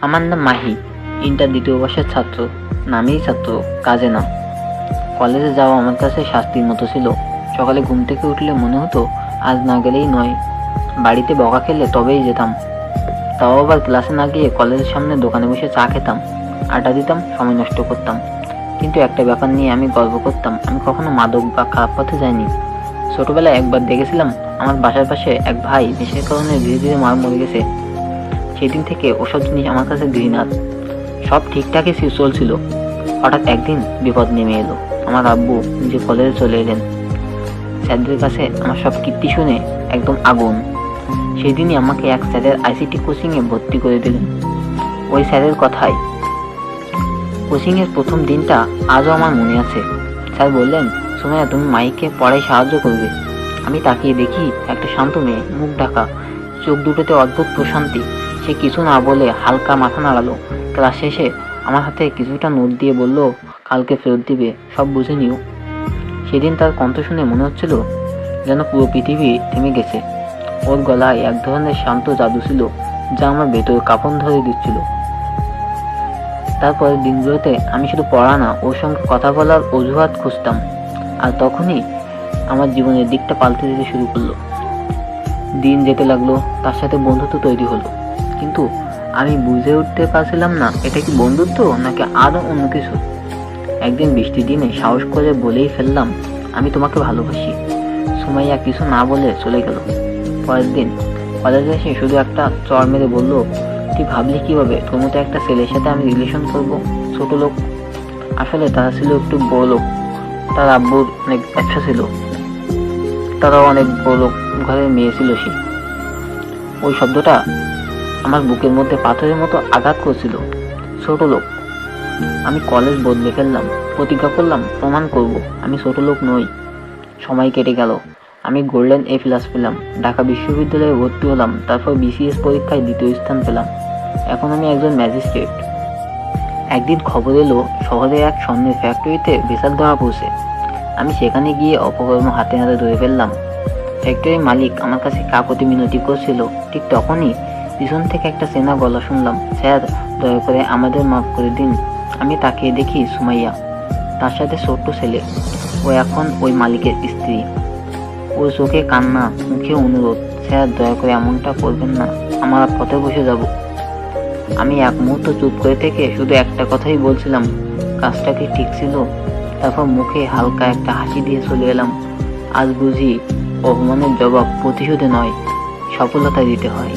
আমার নাম মাহি, ইন্টার দ্বিতীয় বর্ষের ছাত্র, নামেই ছাত্র, কাজে না কলেজে যাওয়া আমার কাছে শাস্তির মতো ছিল। সকালে ঘুম থেকে উঠলে মনে হতো, আজ না গেলেই নয়। বাড়িতে বকা খেলে তবেই যেতাম। তাও আবার ক্লাসে না গিয়ে কলেজের সামনে দোকানে বসে চা খেতাম। আড্ডা দিতাম, সময় নষ্ট করতাম। কিন্তু একটা ব্যাপার নিয়ে আমি গর্ব করতাম। আমি কখনো মাদক বা খারাপ পথে যাইনি। ছোটবেলায় একবার দেখেছিলাম, আমার বাসার পাশে এক ভাই নেশার কারণে ধীরে ধীরে মার মরে গেছে। সেদিন থেকে ওসব জিনিস আমার কাছে ঘৃণার সব ঠিকঠাকই ছিল- চলছিল। হঠাৎ একদিন বিপদ নেমে এলো। আমার আব্বু নিজে কলেজে চলে এলেন। স্যারদের কাছে আমার সব কীর্তি শুনে একদম আগুন। সেদিনই আমাকে এক স্যারের আইসিটি কোচিংয়ে ভর্তি করে দিলেন। ওই স্যারের কথাই। কোচিংয়ের প্রথম দিনটা আজও আমার মনে আছে। স্যার বললেন সোমায়া তুমি মাইকে পড়ায় সাহায্য করবে। আমি তাকিয়ে দেখি একটা শান্ত মেয়ে, মুখ ঢাকা, চোখ দুটোতে অদ্ভুত প্রশান্তি। সে কিছু না বলে হালকা মাথা নাড়ালো। ক্লাস শেষে আমার হাতে কিছুটা নোট দিয়ে বলল, কালকে ফেরত দিবে, সব বুঝে নিও। সেদিন তার কণ্ঠ শুনে মনে হচ্ছিল যেন পুরো পৃথিবী থেমে গেছে। ওর গলায় এক ধরনের শান্ত জাদু ছিল, যা আমার ভেতর কাপন ধরে দিচ্ছিল। তারপরের দিনগুলোতে আমি শুধু পড়া না, ওর সঙ্গে কথা বলার অজুহাত খুঁজতাম। আর তখনই আমার জীবনের দিকটা পাল্টে দিতে শুরু করল। দিন যেতে লাগল, তার সাথে বন্ধুত্ব তৈরি হলো। কিন্তু আমি বুঝে উঠতে পারছিলাম না, এটা কি বন্ধুত্ব নাকি আরও অন্য কিছু? একদিন বৃষ্টির দিনে সাহস করে বলেই ফেললাম, আমি তোমাকে ভালোবাসি। সুমাইয়া কিছু না বলে চলে গেল। পরের দিন কলেজে এসে শুধু একটা চর মেরে বলল, তুই ভাবলি কীভাবে? তোর মতো একটা ছেলের সাথে আমি রিলেশন করব? ছোট লোক। আসলে তারা ছিল একটু বড় লোক। তার আব্বুর অনেক ব্যবসা ছিল। তারাও অনেক বড় লোক ঘরের মেয়ে ছিল সে। ওই শব্দটা আমার বুকের মধ্যে পাথরের মতো আঘাত করছিল। ছোট লোক। আমি কলেজ বদলে ফেললাম, প্রতিজ্ঞা করলাম, প্রমাণ করব, আমি ছোট লোক নই। সময় কেটে গেল। আমি গোল্ডেন এ প্লাস পেলাম, ঢাকা বিশ্ববিদ্যালয়ে ভর্তি হলাম, তারপর বিসিএস পরীক্ষায় দ্বিতীয় স্থান পেলাম। এখন আমি একজন ম্যাজিস্ট্রেট একদিন খবর এলো, শহরে এক স্বর্ণের ফ্যাক্টরিতে ভেসাল ধরা পড়ছে। আমি সেখানে গিয়ে অপকর্ম হাতে হাতে ধরে ফেললাম। ফ্যাক্টরির মালিক আমার কাছে কাকতি মিনতি করছিল, ঠিক তখনই পিছন থেকে একটা চেনা গলা শুনলাম। স্যার, দয়া করে আমাদের মাফ করে দিন। আমি তাকিয়ে দেখি সুমাইয়া, তার সাথে ছোট্ট ছেলে। ও এখন ওই মালিকের স্ত্রী। ওর চোখে কান্না, মুখে অনুরোধ। স্যার, দয়া করে এমনটা করবেন না। আমরা পথে বসে যাব। আমি এক মুহূর্ত চুপ করে থেকে শুধু একটা কথাই বলছিলাম। কাজটা কি ঠিক ছিল? তারপর মুখে হালকা একটা হাসি দিয়ে চলে এলাম। আজ বুঝি অপমানের জবাব প্রতিশোধে নয়, সফলতা দিতে হয়।